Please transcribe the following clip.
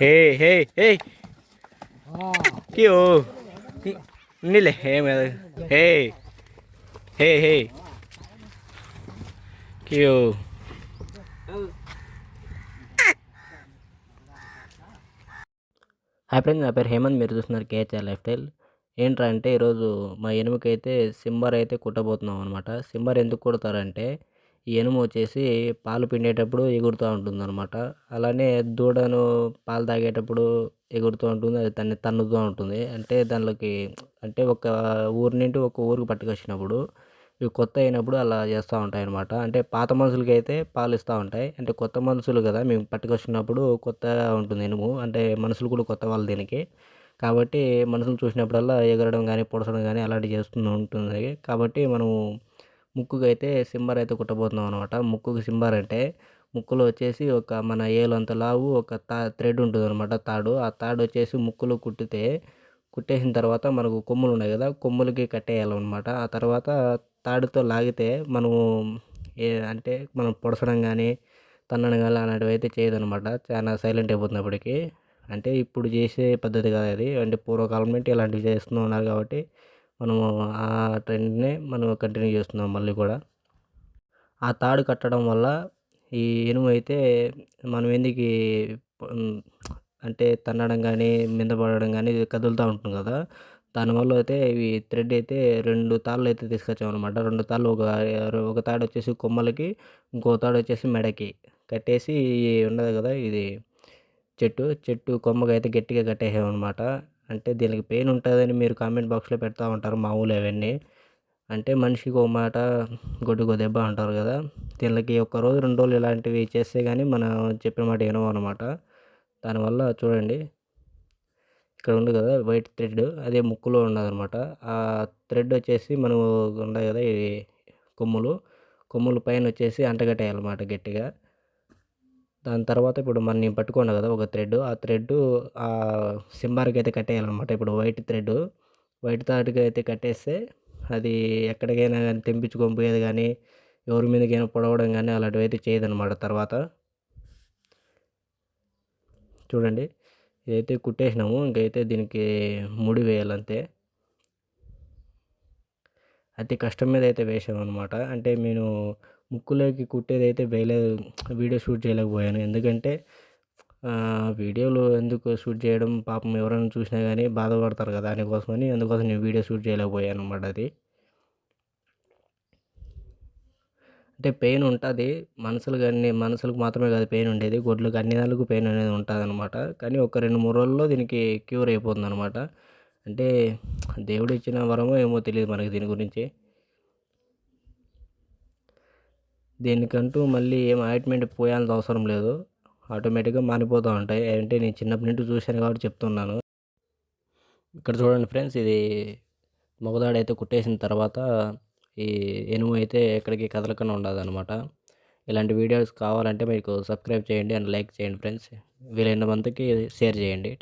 హే హే హే queue నిలే hey మీద hey హే హే క్యూ హాయ్ ఫ్రెండ్స్ నా పేరు హేమంత్. మీరు చూస్తున్నారు కేహెచ్ఆర్ లైఫ్ స్టైల్. ఏంట్రా అంటే ఈరోజు మా ఎనుమకైతే సింబర్ అయితే కుట్టబోతున్నాం అనమాట సింబర్ ఎందుకు కుడతారంటే ఎనుము వచ్చేసి పాలు పిండేటప్పుడు ఎగురుతూ ఉంటుంది అనమాట అలానే దూడను పాలు తాగేటప్పుడు ఎగురుతూ ఉంటుంది అది దాన్ని తన్నుతూ ఉంటుంది. అంటే దానిలోకి అంటే ఒక ఊరి నుండి ఒక ఊరికి పట్టుకొచ్చినప్పుడు ఇవి కొత్త అయినప్పుడు అలా చేస్తూ ఉంటాయి అనమాట అంటే పాత మనుషులకి అయితే పాలు ఇస్తూ ఉంటాయి. అంటే కొత్త మనుషులు కదా మేము పట్టుకొచ్చినప్పుడు కొత్తగా ఉంటుంది ఎనుము అంటే మనుషులు కూడా కొత్త వాళ్ళు దీనికి. కాబట్టి మనుషులు చూసినప్పుడల్లా ఎగరడం కానీ పొడసడం కానీ అలాంటివి చేస్తూ ఉంటుంది. కాబట్టి మనం ముక్కుకు అయితే సింబర్ అయితే కుట్టబోతున్నాం అనమాట ముక్కుకు సింబర్ అంటే ముక్కులో వచ్చేసి ఒక మన ఏలంత లావు ఒక తా థ్రెడ్ ఉంటుంది అనమాట తాడు. ఆ తాడు వచ్చేసి ముక్కులో కుట్టితే కుట్టేసిన తర్వాత మనకు కొమ్ములు ఉన్నాయి కదా కొమ్ములకి కట్టేయాలన్నమాట. ఆ తర్వాత తాడుతో లాగితే మనము ఏ అంటే మనం పొడసడం కానీ తన్నడం కానీ అలాంటివి అయితే చేయదనమాట చాలా సైలెంట్ అయిపోతుంది అప్పటికి అంటే ఇప్పుడు చేసే పద్ధతి కాదు అది. అంటే పూర్వకాలం నుండి ఇలాంటివి చేస్తూ ఉన్నారు కాబట్టి మనము ఆ ట్రెండ్నే మనం కంటిన్యూ చేస్తున్నాం మళ్ళీ కూడా. ఆ తాడు కట్టడం వల్ల ఈ ఇనుము అయితే మనం ఎందుకు అంటే తన్నడం కానీ మింద పడడం కానీ కదులుతూ ఉంటుంది కదా. దానివల్ల అయితే ఇవి థ్రెడ్ అయితే రెండు తాళ్ళు అయితే తీసుకొచ్చామన్నమాట రెండు తాళ్ళు ఒక ఒక తాడు వచ్చేసి కొమ్మలకి ఇంకో తాడు వచ్చేసి మెడకి కట్టేసి ఉండదు కదా ఇది చెట్టు. చెట్టు కొమ్మకి అయితే గట్టిగా కట్టేసామన్నమాట. అంటే దీనికి పెయిన్ ఉంటుందని మీరు కామెంట్ బాక్స్లో పెడతా ఉంటారు మామూలు అవన్నీ. అంటే మనిషికి ఒక మాట గొడ్డుకు దెబ్బ అంటారు కదా. దీనికి ఒక రోజు రెండు రోజులు ఇలాంటివి చేస్తే కానీ మనం చెప్పిన మాట వినవు అనమాట దానివల్ల చూడండి. ఇక్కడ ఉంది కదా వైట్ థ్రెడ్ అదే ముక్కులో ఉన్నదనమాట ఆ థ్రెడ్ వచ్చేసి మనం ఉన్నాయి కదా ఇవి కొమ్ములు. కొమ్ముల పైన వచ్చేసి అంటగట్టేయాలన్నమాట గట్టిగా. దాని తర్వాత ఇప్పుడు మనం నేను పట్టుకున్నా కదా ఒక థ్రెడ్ ఆ థ్రెడ్ ఆ సింబార్కి అయితే కట్టేయాలన్నమాట. ఇప్పుడు వైట్ థ్రెడ్ వైట్ థర్డ్కి అయితే కట్టేస్తే అది ఎక్కడికైనా కానీ తెంపించుకొని పోయేది కానీ ఎవరి మీదకైనా పొడవడం కానీ అలాంటివి అయితే చేయదన్నమాట తర్వాత. చూడండి. ఇదైతే కుట్టేసినాము. ఇంకైతే దీనికి ముడి వేయాలంతే. అతి కష్టం మీద అయితే వేసాము అనమాట అంటే నేను ముక్కులోకి కుట్టేదైతే వేయలేదు వీడియో షూట్ చేయలేకపోయాను. ఎందుకంటే వీడియోలు ఎందుకు షూట్ చేయడం పాపం ఎవరైనా చూసినా కానీ బాధపడతారు కదా దానికోసమని అందుకోసం నేను వీడియో షూట్ చేయలేకపోయాను అనమాట అది. అంటే పెయిన్ ఉంటుంది మనుషులు కానీ మనుషులకు మాత్రమే కాదు పెయిన్ ఉండేది గొడ్లకు అన్ని దానికి పెయిన్ అనేది ఉంటుంది అనమాట కానీ ఒక రెండు మూడు రోజుల్లో దీనికి క్యూర్ అయిపోతుంది అనమాట అంటే దేవుడు ఇచ్చిన వరమో ఏమో తెలియదు మనకి దీని గురించి. దీనికంటూ మళ్ళీ ఏం ఆయింట్మెంట్ పోయాల్సిన అవసరం లేదు. ఆటోమేటిక్గా మారిపోతూ ఉంటాయి. అంటే నేను చిన్నప్పటి నుండి చూశాను కాబట్టి చెప్తున్నాను. ఇక్కడ చూడండి ఫ్రెండ్స్ ఇది మొగదాడు అయితే కుట్టేసిన తర్వాత ఈ ఎనుము అయితే ఎక్కడికి కదలకుండా ఉండదు అనమాట ఇలాంటి వీడియోస్ కావాలంటే మీకు సబ్స్క్రైబ్ చేయండి అండ్ లైక్ చేయండి ఫ్రెండ్స్. వీలైన మందికి షేర్ చేయండి.